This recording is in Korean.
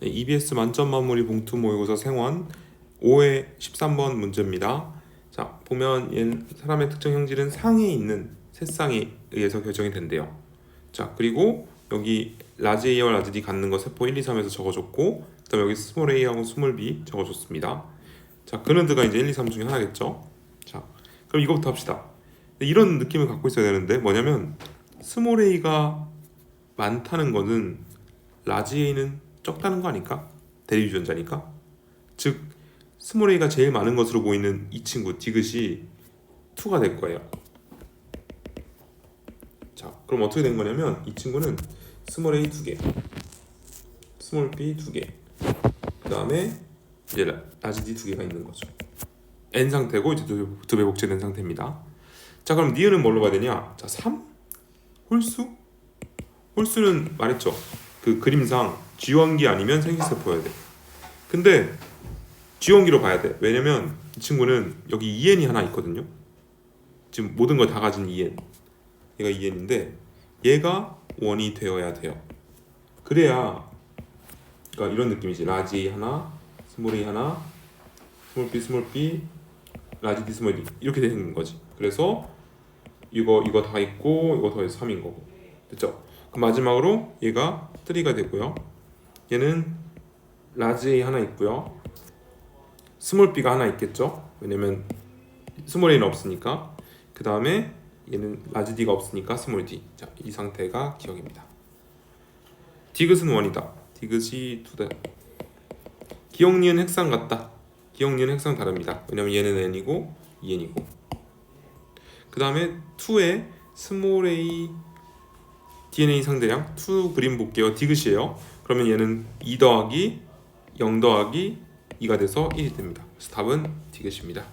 네, EBS 만점 마무리 봉투 모의고사 생원 5회 13번 문제입니다. 자 보면 얘 사람의 특정 형질은 상에 있는 세 쌍에 의해서 결정이 된대요. 자 그리고 여기 라지 A와 라지 D 갖는 거 세포 1, 2, 3에서 적어줬고 그다음 여기 스몰 A하고 스몰 B 적어줬습니다. 자 그는드가 이제 1, 2, 3 중에 하나겠죠. 자 그럼 이거부터 합시다. 이런 느낌을 갖고 있어야 되는데 뭐냐면 스몰 A가 많다는 거는 라지 A는 적다는 거 아닐까? 대리 유전자니까. 즉 스몰 A가 제일 많은 것으로 보이는 이 친구 디귿이 2가 될 거예요. 자, 그럼 어떻게 된 거냐면 이 친구는 스몰 A 두 개, 스몰 B 두 개, 그 다음에 이제 라- 라지 D 두 개가 있는 거죠. N 상태고 이제 두, 두 배 복제된 상태입니다. 자, 그럼 니은은 뭘로 봐야 되냐? 자, 3 홀수? 홀수는 말했죠. 그 그림상 G원기 아니면 생식세포여야 돼. 근데 G원기로 봐야 돼. 왜냐면 이 친구는 여기 EN이 하나 있거든요. 지금 모든 걸 다 가진 EN. 얘가 EN인데 얘가 원이 되어야 돼요. 그래야 그러니까 이런 느낌이지. 라지 하나, 스몰 A 하나, 스몰 B, 스몰 B, 라지 D, 스몰 D 이렇게 되는 거지. 그래서 이거 이거 다 있고 이거 더해서 3인 거고. 됐죠? 그 마지막으로 얘가 3가 되고요. 얘는 라지 A 하나 있고요. 스몰 B가 하나 있겠죠? 왜냐면 스몰 A는 없으니까. 그 다음에 얘는 라지 D가 없으니까 스몰 D. 자, 이 상태가 기억입니다. 디귿은 원이다. 디귿이 두 대. 기억 니은 핵상 같다. 기억 니은 핵상 다릅니다. 왜냐면 얘는 n이고 en이고. 그 다음에 2에 스몰 a DNA 상대량 2 그림 볼게요. 디귿이에요. 그러면 얘는 2 더하기 0 더하기 2가 돼서 1이 됩니다. 그래서 답은 디귿입니다.